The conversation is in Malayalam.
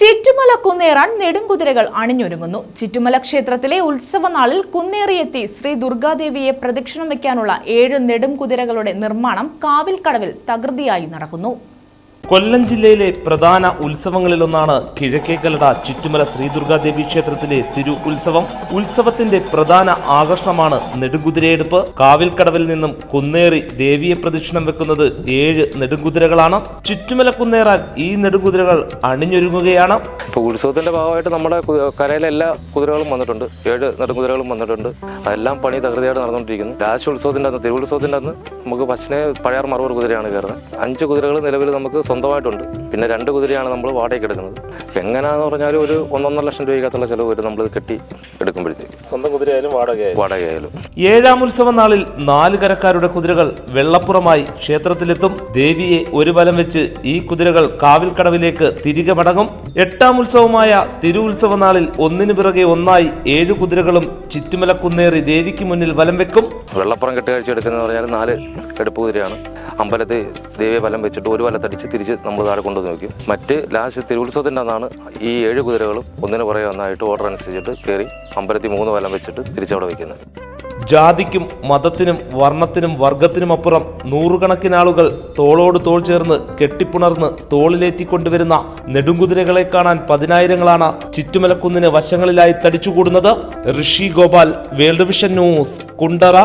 ചിറ്റുമല കുന്നേറാൻ നെടുങ്കുതിരകൾ അണിഞ്ഞൊരുങ്ങുന്നു. ചിറ്റുമല ക്ഷേത്രത്തിലെ ഉത്സവനാളിൽ കുന്നേറിയെത്തി ശ്രീ ദുർഗാദേവിയെ പ്രദക്ഷിണം വയ്ക്കാനുള്ള ഏഴ് നെടുംകുതിരകളുടെ നിർമ്മാണം കാവിൽക്കടവിൽ തകൃതിയായി നടക്കുന്നു. കൊല്ലം ജില്ലയിലെ പ്രധാന ഉത്സവങ്ങളിലൊന്നാണ് കിഴക്കേക്കലട ചുറ്റുമല ശ്രീദുർഗാദേവി ക്ഷേത്രത്തിലെ തിരു ഉത്സവം. ഉത്സവത്തിന്റെ പ്രധാന ആകർഷണമാണ് നെടുങ്കുതിരയെടുപ്പ്. കാവിൽക്കടവിൽ നിന്നും കുന്നേറി ദേവിയെ പ്രദക്ഷിണം വെക്കുന്നത് ഏഴ് നെടുങ്കുതിരകളാണ്. ചുറ്റുമല കുന്നേറാൻ ഈ നെടുങ്കുതിരകൾ അണിഞ്ഞൊരുങ്ങുകയാണ്. ഉത്സവത്തിന്റെ ഭാഗമായിട്ട് നമ്മുടെ കരയിലെ എല്ലാ കുതിരകളും വന്നിട്ടുണ്ട്. ഏഴ് നെടുങ്കുതിരകളും വന്നിട്ടുണ്ട്. അതെല്ലാം പണി തകൃതിയായിട്ട് നടന്നുകൊണ്ടിരിക്കുന്നു. രാശി ഉത്സവത്തിന്റെ തിരുവുത്സവത്തിന്റെ അന്ന് നമുക്ക് പശിനെ പഴയാർ മറുപടി കുതിരയാണ് കയറുന്നത്. അഞ്ച് കുതിരകൾ നിലവിൽ നമുക്ക് സ്വന്തമായിട്ടുണ്ട്. പിന്നെ രണ്ട് കുതിരയാണ് നമ്മൾ വാടകയ്ക്ക് എടുക്കുന്നത്. എങ്ങനെയാണെന്ന് പറഞ്ഞാൽ ഒരു ഒന്നൊന്നര ലക്ഷം രൂപയ്ക്കകത്തുള്ള ചിലവ് വരും. നമ്മൾ കെട്ടി എടുക്കുമ്പോഴത്തേക്ക്. സ്വന്തം കുതിരയായാലും വാടകയായാലും. വാടകയായാലും. ഏഴാം ഉത്സവ നാളിൽ നാല് കരക്കാരുടെ കുതിരകൾ വെള്ളപ്പുറമായി ക്ഷേത്രത്തിലെത്തും. ദേവിയെ ഒരു വലം വെച്ച് ഈ കുതിരകൾ കാവിൽക്കടവിലേക്ക് തിരികെ മടങ്ങും. എട്ടാം ഉത്സവമായ തിരു ഉത്സവ നാളിൽ ഒന്നിനു പിറകെ ഒന്നായി ഏഴ് കുതിരകളും ചുറ്റുമലക്കുന്നേറി ദേവിക്ക് മുന്നിൽ വലം വെക്കും. വെള്ളപ്പുറം കെട്ടുകാഴ്ച എടുക്കുന്നത് പറഞ്ഞാൽ നാല് കെടുപ്പ് കുതിരയാണ്. അമ്പലത്തിൽ ദേവിയെ വലം വെച്ചിട്ട് ഒരു വലത്തടിച്ച് തിരിച്ച് നമ്മൾ താഴെ കൊണ്ടുവന്ന് നോക്കും മറ്റ് ലാസ്റ്റ് തിരുവുത്സവത്തിന്റെ അന്നാണ് ഈ ഏഴ് കുതിരകളും ഒന്നിന് പുറകെ ഒന്നായിട്ട് ഓർഡർ അനുസരിച്ചിട്ട് കയറി അമ്പലത്തിൽ മൂന്ന് വലം വെച്ചിട്ട് തിരിച്ചവിടെ വയ്ക്കുന്നത് ജാതിക്കും മതത്തിനും വർണത്തിനും വർഗത്തിനുമപ്പുറം നൂറുകണക്കിന് ആളുകൾ തോളോട് തോൾ ചേർന്ന് കെട്ടിപ്പുണർന്ന് തോളിലേറ്റിക്കൊണ്ടുവരുന്ന നെടുങ്കുതിരകളെ കാണാൻ പതിനായിരങ്ങളാണ് ചുറ്റുമലക്കുന്നിന് വശങ്ങളിലായി തടിച്ചുകൂടുന്നത്. Rishi Gopal world vision news Kundara.